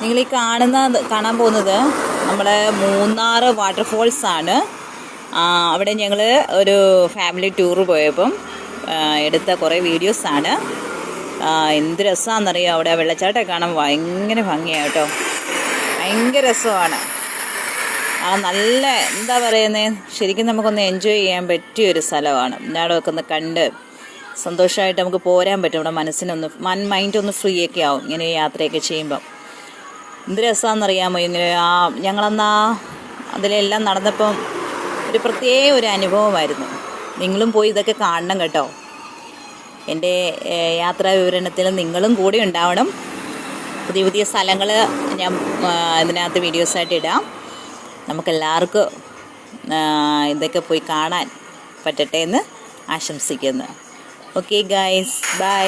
നിങ്ങൾ ഈ കാണുന്ന കാണാൻ പോകുന്നത് നമ്മുടെ മൂന്നാർ വാട്ടർഫോൾസ് ആണ്. അവിടെ ഞങ്ങൾ ഒരു ഫാമിലി ടൂർ പോയപ്പം എടുത്ത കുറേ വീഡിയോസാണ് എന്ത് രസമാണെന്നറിയോ അവിടെ വെള്ളച്ചാട്ടം കാണാൻ ഭയങ്കര ഭംഗിയാണ് കേട്ടോ. ഭയങ്കര രസമാണ്. ആ നല്ല എന്താ പറയുന്നത് ശരിക്കും നമുക്കൊന്ന് എൻജോയ് ചെയ്യാൻ പറ്റിയ ഒരു സ്ഥലമാണ്. ഞാടൊക്കെ ഒന്ന് കണ്ട് സന്തോഷമായിട്ട് നമുക്ക് പോരാൻ പറ്റും. നമ്മുടെ മനസ്സിനൊന്ന് മൻ മൈൻഡ് ഒന്ന് ഫ്രീ ഒക്കെ ആവും ഇങ്ങനെ യാത്രയൊക്കെ ചെയ്യുമ്പം. എന്ത് രസമാണെന്നറിയാമോ ഇങ്ങനെ ആ ഞങ്ങളന്നാ അതിലെല്ലാം നടന്നപ്പം ഒരു പ്രത്യേക ഒരു അനുഭവമായിരുന്നു. നിങ്ങളും പോയി ഇതൊക്കെ കാണണം കേട്ടോ. എന്റെ യാത്രാ വിവരണത്തിൽ നിങ്ങളും കൂടി ഉണ്ടാവണം. പുതിയ പുതിയ സ്ഥലങ്ങൾ ഞാൻ ഇതിനകത്ത് വീഡിയോസായിട്ട് ഇടാം. നമുക്കെല്ലാവർക്കും ഇതൊക്കെ പോയി കാണാൻ പറ്റട്ടെ എന്ന് ആശംസിക്കുന്നു. Okay guys bye.